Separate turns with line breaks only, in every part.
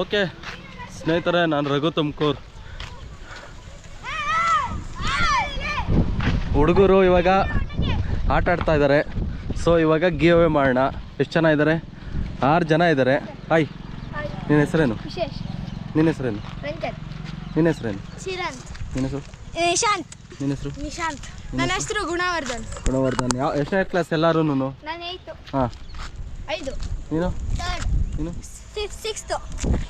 Okay. ಸ್ನೇಹಿತರೆ ನಾನು ರಘು ತುಮಕೂರು. ಹುಡುಗರು ಇವಾಗ ಆಟ ಆಡ್ತಾ ಇದ್ದಾರೆ ಸೊ ಇವಾಗ ಗಿವ್ ಅವೇ ಮಾಡೋಣ. ಎಷ್ಟು ಜನ ಇದ್ದಾರೆ ಆರು ಜನ ಇದ್ದಾರೆ ಹಾಯ್ ನಿನ್ನ ಹೆಸರೇನು? ನಿನ್ನ ಹೆಸರೇನು? ನಿನ್ನ ಹೆಸರೇನು? ನಿನ್ನ ಹೆಸರು?
ನಿಶಾಂತ್
ನಿನ್ನ ಹೆಸರು?
ನಿಶಾಂತ್. ನನ್ನ ಹೆಸರು? ಗುಣವರ್ಧನ್.
ಗುಣವರ್ಧನ್. ಯಾವ ಎಷ್ಟನೇ ಕ್ಲಾಸ್ ಎಲ್ಲರೂ ಹಾಂ.
ಐದು.
ನೀನು? ನೀನು?
ಸಿಕ್ಸ್ತ್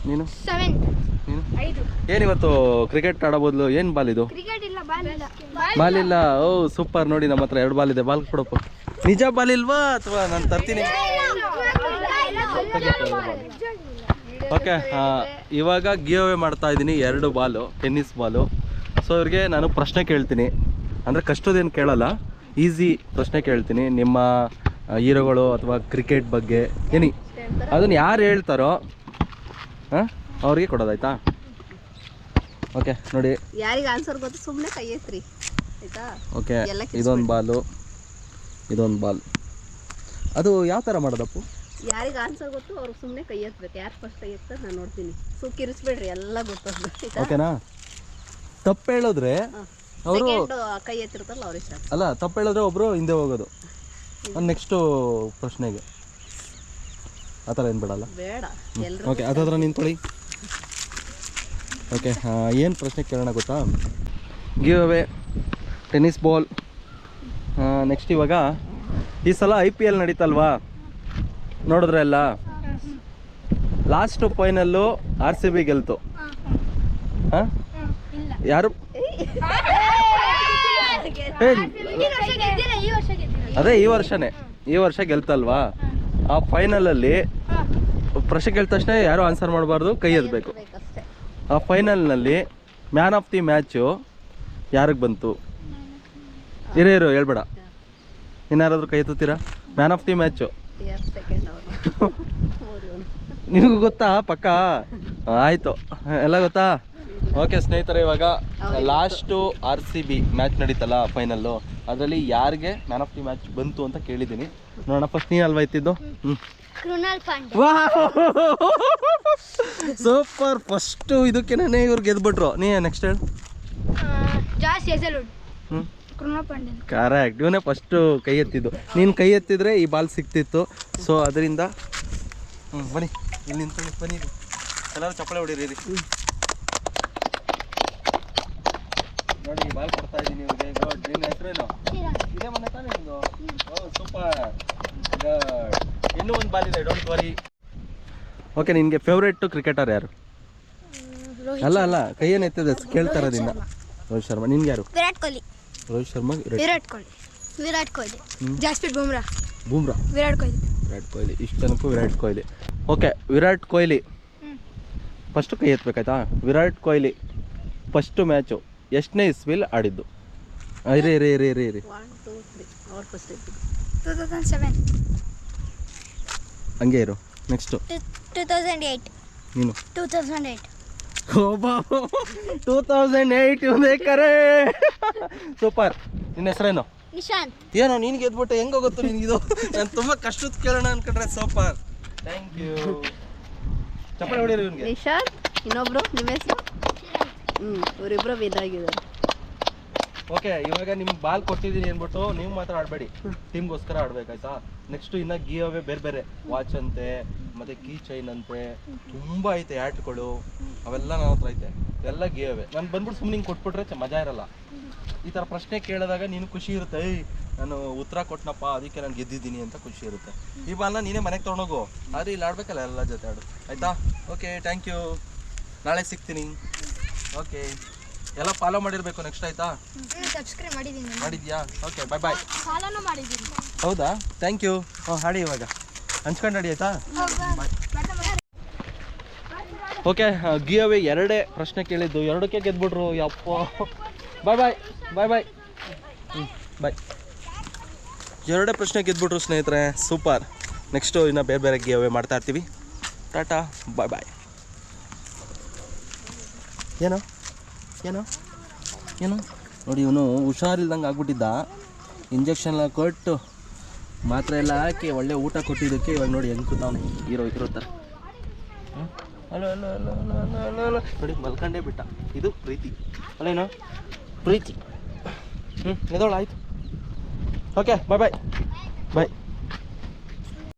ನೀನು?
ಸೆವೆಂತ್
ನೀನು?
ಐದು.
ಏನಿವತ್ತು ಕ್ರಿಕೆಟ್ ಆಡೋ ಬದಲು ಏನು ಬಾಲ್ ಇದು?
ಕ್ರಿಕೆಟ್ ಇಲ್ಲ ಬಾಲ್ ಇಲ್ಲ.
ಬಾಲ್ ಇಲ್ಲ. ಓ ಸೂಪರ್ ನೋಡಿ ನಮ್ಮ ಹತ್ರ ಎರಡು ಬಾಲ್ ಇದೆ. ಬಾಲ್ ಕೊಡಪ್ಪ. ನಿಜ ಬಾಲ್ ಇಲ್ವಾ? ಅಥವಾ ನಾನು ತರ್ತೀನಿ? ಓಕೆ ಇವಾಗ ಗಿವ್ ಅವೇ ಮಾಡ್ತಾ ಇದ್ದೀನಿ. ಎರಡು ಬಾಲು ಟೆನ್ನಿಸ್ ಬಾಲು ಸೊ ಅವ್ರಿಗೆ ನಾನು ಪ್ರಶ್ನೆ ಕೇಳ್ತೀನಿ. ಅಂದರೆ ಕಷ್ಟದೇನು ಕೇಳಲ್ಲ. ಈಸಿ ಪ್ರಶ್ನೆ ಕೇಳ್ತೀನಿ. ನಿಮ್ಮ ಹೀರೋಗಳು ಅಥವಾ ಕ್ರಿಕೆಟ್ ಬಗ್ಗೆ. ಏನಿ? ಅದನ್ನು ಯಾರು ಹೇಳ್ತಾರೋ ಹಾಂ? ಅವ್ರಿಗೆ ಕೊಡೋದಾಯ್ತಾ ಓಕೆ ನೋಡಿ.
ಯಾರಿಗೆ ಆನ್ಸರ್ ಗೊತ್ತು? ಸುಮ್ಮನೆ ಕೈ ಎತ್ರಿ. ಆಯ್ತಾ?
ಓಕೆ ಇದೊಂದು ಬಾಲು. ಇದೊಂದು ಬಾಲ್. ಅದು ಯಾವ ಥರ ಮಾಡೋದಪ್ಪು?
ಯಾರಿಗೆ ಆನ್ಸರ್ ಗೊತ್ತು ಅವ್ರಿಗೆ ಸುಮ್ಮನೆ ಕೈ ಎತ್ತಬೇಕು ಯಾರು ಫಸ್ಟ್ ಕೈ ಎತ್ತಾರೆ ನಾನು ನೋಡ್ತೀನಿ. ಸೊ ಇರಿಸ್ಬೇಡ್ರಿ ಎಲ್ಲ ಗೊತ್ತಾಗ್ಬೇಕು
ಓಕೆನಾ ತಪ್ಪು ಹೇಳಿದ್ರೆ ಅವರು
ಕೈ ಎತ್ತಿರ್ತಾರಲ್ಲ ಅವ್ರಿಗೆ
ಅಲ್ಲ ತಪ್ಪು ಹೇಳಿದ್ರೆ ಒಬ್ಬರು ಹಿಂದೆ ಹೋಗೋದು. ನೆಕ್ಸ್ಟು ಪ್ರಶ್ನೆಗೆ. ಆ ಥರ ಏನು ಬಿಡಲ್ಲ.
ಬೇಡ ಎಲ್ಲರೂ
ಓಕೆ ಅದಾದ್ರೆ ನಿಂತ್ಕೊಳ್ಳಿ ಓಕೆ ಏನು ಪ್ರಶ್ನೆ ಕೇಳೋಣ ಗೊತ್ತಾ? Give away tennis ball next ಇವಾಗ ಈ ಸಲ ಐ ಪಿ ಎಲ್ ನಡೀತಲ್ವಾ? ನೋಡಿದ್ರೆ ಎಲ್ಲ? Last final R C B ಗೆಲ್ತು. ಹಾಂ? ಯಾರು? ಅದೇ ಈ ವರ್ಷನೇ. ಈ ವರ್ಷ ಗೆಲ್ತಲ್ವಾ? ಆ ಫೈನಲಲ್ಲಿ ಪ್ರಶ್ನೆ ಕೇಳಿದ ತಕ್ಷಣ ಯಾರು ಆನ್ಸರ್ ಮಾಡಬಾರ್ದು? ಕೈ
ಎದ್ಬೇಕು.
ಆ ಫೈನಲ್ನಲ್ಲಿ ಮ್ಯಾನ್ ಆಫ್ ದಿ ಮ್ಯಾಚು ಯಾರಿಗೆ ಬಂತು? ಇರೋ ಇರು ಹೇಳ್ಬೇಡ. ಇನ್ಯಾರಾದ್ರೂ ಕೈ ಎತ್ತುತ್ತೀರಾ? ಮ್ಯಾನ್ ಆಫ್ ದಿ ಮ್ಯಾಚು ನಿಮಗೂ ಗೊತ್ತಾ? ಪಕ್ಕ? ಆಯಿತು. ಎಲ್ಲ ಗೊತ್ತಾ? ಓಕೆ ಸ್ನೇಹಿತರೆ ಇವಾಗ last R C B match ನಡೀತಲ್ಲ final? ಅದರಲ್ಲಿ ಯಾರಿಗೆ ಮ್ಯಾನ್ ಆಫ್ ದಿ ಮ್ಯಾಚ್ ಬಂತು ಅಂತ ಕೇಳಿದ್ದೀನಿ. ನೋಡೋಣ ಫಸ್ಟ್ ನೀ ಅಲ್ವಾ ಇತ್ತಿದ್ದು? ಹ್ಞೂ ಸೂಪರ್. ಫಸ್ಟು ಇದಕ್ಕೇನೆ ಇವ್ರು ಗೆದ್ಬಿಟ್ರು. ನೀ ನೆಕ್ಸ್ಟ್ ಹೇಳ. ಹ್ಞೂ ಕರೆಕ್ಟ್. ಇವನೇ ಫಸ್ಟು ಕೈ ಎತ್ತಿದ್ದು. ನೀನು ಕೈ ಎತ್ತಿದ್ರೆ ಈ ಬಾಲ್ ಸಿಕ್ತಿತ್ತು. ಸೊ ಅದರಿಂದ ಹ್ಞೂ ಬನ್ನಿ. ಇಲ್ಲಿ ನಿಂತು ಬನ್ನಿ. ಎಲ್ಲರೂ ಚಪ್ಪಳೆ ಹೊಡೀರಿ ಇಲ್ಲಿ. ನೋಡಿ ಬಾಯ್ ಬಾಲ್ ಕೊಡ್ತಾ ಇದ್ದೀನಿ ಇವ್ರಿಗೆ. ಗುಡ್ ನಿನ್ನ ಹೆಸರೇನು ಇದೇ ಮನೆ ತಾನೇ ನಿಮ್ದು? ಓ ಸೂಪರ್ ಇನ್ನೂ ಒಂದು ಬಾಲ್ ಇದೆ ಡೋಂಟ್ ವರಿ ಓಕೆ ನಿನಗೆ ಫೇವ್ರೇಟ್ ಕ್ರಿಕೆಟರ್ ಯಾರು? ಅಲ್ಲ ಅಲ್ಲ ಕೈ ಎತ್ತದ ಕೇಳ್ತಾ ಇರೋದಿನ್ನ ರೋಹಿತ್ ಶರ್ಮಾ. ನಿನ್ಗೆ ಯಾರು?
ವಿರಾಟ್ ಕೊಹ್ಲಿ.
ರೋಹಿತ್ ಶರ್ಮಾ ವಿರಾಟ್
ಕೊಹ್ಲಿ. ವಿರಾಟ್ ಕೊಹ್ಲಿ. ಜಸ್ಪ್ರೀತ್ ಬೂಮ್ರಾ.
ಬೂಮ್ರಾ?
ವಿರಾಟ್ ಕೊಹ್ಲಿ.
ವಿರಾಟ್ ಕೊಹ್ಲಿ ಇಷ್ಟು ಜನಕ್ಕೂ ವಿರಾಟ್ ಕೊಹ್ಲಿ. ಓಕೆ ವಿರಾಟ್ ಕೊಹ್ಲಿ. ಫಸ್ಟ್ ಕೈ ಎತ್ತಬೇಕಾಯ್ತಾ ವಿರಾಟ್ ಕೊಹ್ಲಿ ಫಸ್ಟು ಮ್ಯಾಚು ಎಷ್ಟನೇ ಇಸ್ವಿಲ್ ಆಡಿದ್ದು? ಆ, ಇರಿ ಇರಿ ಇರಿ ಇರಿ ಇರಿ.
ಒನ್ ಟೂ ಫಸ್ಟ್ ಎತ್ತಿದ್ರು
ಟೂ ತೌಸಂಡ್ ಸೆವೆನ್
ಹಂಗೆ ಇರು. ನೆಕ್ಸ್ಟು
ಟೂ ತೌಸಂಡ್ ಏಯ್ಟ್
ನೀನು.
Two thousand eight
two thousand eight ಒಂದೇ ಕರೆ. ಸೂಪರ್. ನಿನ್ನ ಹೆಸರೇನು?
ನಿಶಾಂತ್.
ಏನೋ ನೀನು ಗೆದ್ಬಿಟ್ಟೆ ಹೆಂಗೆ ಗೊತ್ತು ನಿನಗಿದು. ನಾನು ತುಂಬ ಕಷ್ಟದ ಕೇಳೋಣ ಅನ್ಕೊಂಡ್ರೆ ಸೂಪರ್. ಥ್ಯಾಂಕ್ ಯು ಚಪ್ಪಲಿ ಹೊಡೀರಿ ಇವನಿಗೆ.
ನಿಶಾಂತ್ ಇನ್ನೊಬ್ರು ನಿಮ್ಮ ಹೆಸರು? ಹ್ಞೂ ಇವರಿಬ್ಬರು ವಿನ್
ಓಕೆ ಇವಾಗ ನಿಮ್ಗೆ ಬಾಲ್ ಕೊಟ್ಟಿದ್ದೀನಿ ಅಂದ್ಬಿಟ್ಟು ನೀವು ಮಾತ್ರ ಆಡಬೇಡಿ. ಟೀಮ್ಗೋಸ್ಕರ ಆಡ್ಬೇಕಾಯ್ತಾ? ನೆಕ್ಸ್ಟ್ ಇನ್ನ ಗೀ ಅವೇ ಬೇರೆ ಬೇರೆ. ವಾಚ್ ಅಂತೆ ಮತ್ತೆ ಕೀ ಚೈನ್ ಅಂತೆ ತುಂಬಾ ಐತೆ ಆ್ಯಟ್ಗಳು ಅವೆಲ್ಲ ನನ್ನ ಹತ್ರ ಐತೆ. ಎಲ್ಲ ಗೀ ಅವೇ. ನಾನು ಬಂದ್ಬಿಟ್ಟು ಸುಮ್ಮನೆ ಹಿಂಗೆ ಕೊಟ್ಬಿಟ್ರೆ ಮಜಾ ಇರಲ್ಲ. ಈ ಥರ ಪ್ರಶ್ನೆ ಕೇಳಿದಾಗ ನೀನು ಖುಷಿ ಇರುತ್ತೆ. ಏಯ್ ನಾನು ಉತ್ತರ ಕೊಟ್ಟನಪ್ಪ ಅದಕ್ಕೆ ನಾನು ಗೆದ್ದಿದ್ದೀನಿ ಅಂತ ಖುಷಿ ಇರುತ್ತೆ. ಈ ಬಾಲ್ನ ನೀನೇ ಮನೆಗೆ ತೊಗೊಂಡೋಗು. ಆದ್ರೆ ಇಲ್ಲಿ ಆಡ್ಬೇಕಲ್ಲ ಎಲ್ಲ ಜೊತೆ ಆಡು. ಆಯ್ತಾ? ಓಕೆ ಥ್ಯಾಂಕ್ ಯು ನಾಳೆ ಸಿಗ್ತೀನಿ. ಓಕೆ ಎಲ್ಲ ಫಾಲೋ ಮಾಡಿರಬೇಕು ನೆಕ್ಸ್ಟ್ ಆಯ್ತಾ?
ಸಬ್ಸ್ಕ್ರೈಬ್ ಮಾಡಿದ್ದೀನಿ
ಮಾಡಿದ್ಯಾ? ಓಕೆ ಬಾಯ್ ಬಾಯ್
ಫಾಲೋನು ಮಾಡಿದ್ದೀನಿ.
ಹೌದಾ? ಥ್ಯಾಂಕ್ ಯು ಹಾಂ ಹಾಡಿ ಇವಾಗ. ಹಂಚ್ಕೊಂಡು ಹಾಡಿ ಆಯ್ತಾ? ಓಕೆ ಗಿ ಅವೇ ಎರಡೇ ಪ್ರಶ್ನೆ ಕೇಳಿದ್ದು. ಎರಡಕ್ಕೆ ಗೆದ್ಬಿಟ್ರು ಯಪ್ಪ. ಬಾಯ್ ಬಾಯ್ ಬಾಯ್ ಬಾಯ್ ಹ್ಞೂ ಬಾಯ್ ಎರಡೇ ಪ್ರಶ್ನೆ ಗೆದ್ಬಿಟ್ರು ಸ್ನೇಹಿತರೆ. ಸೂಪರ್ ನೆಕ್ಸ್ಟು ಇನ್ನು ಬೇರೆ ಬೇರೆ ಗಿ ಅವೇ ಮಾಡ್ತಾ ಇರ್ತೀವಿ. ಟಾಟಾ ಬಾಯ್ ಬಾಯ್ ಏನೋ? ಏನೋ? ಏನೋ? ನೋಡಿ, ಇವನು ಹುಷಾರಿಲ್ದಂಗೆ ಆಗ್ಬಿಟ್ಟಿದ್ದ. ಇಂಜೆಕ್ಷನ್ ಎಲ್ಲ ಕೊಟ್ಟು ಮಾತ್ರೆ ಎಲ್ಲ ಹಾಕಿ ಒಳ್ಳೆ ಊಟ ಕೊಟ್ಟಿದ್ದಕ್ಕೆ ಇವಾಗ ನೋಡಿ ಹೆಂಗೆ ಕೂತಾವನೆ ಹೀರೋ ಹ್ಮ್? ಅಲ್ಲ ಅಲ್ಲ ಅಲ್ಲ ಅಲ್ಲ ಅಲ್ಲ ಅಲ್ಲ ಅಲ್ಲ ನೋಡಿ, ಮಲ್ಕೊಂಡೇ ಬಿಟ್ಟ. ಇದು ಪ್ರೀತಿ. ಅಲ್ಲೇನೋ ಪ್ರೀತಿ. ಹ್ಞೂ ಎದೋಳ ಆಯ್ತು. ಓಕೆ ಬಾಯ್ ಬಾಯ್ ಬಾಯ್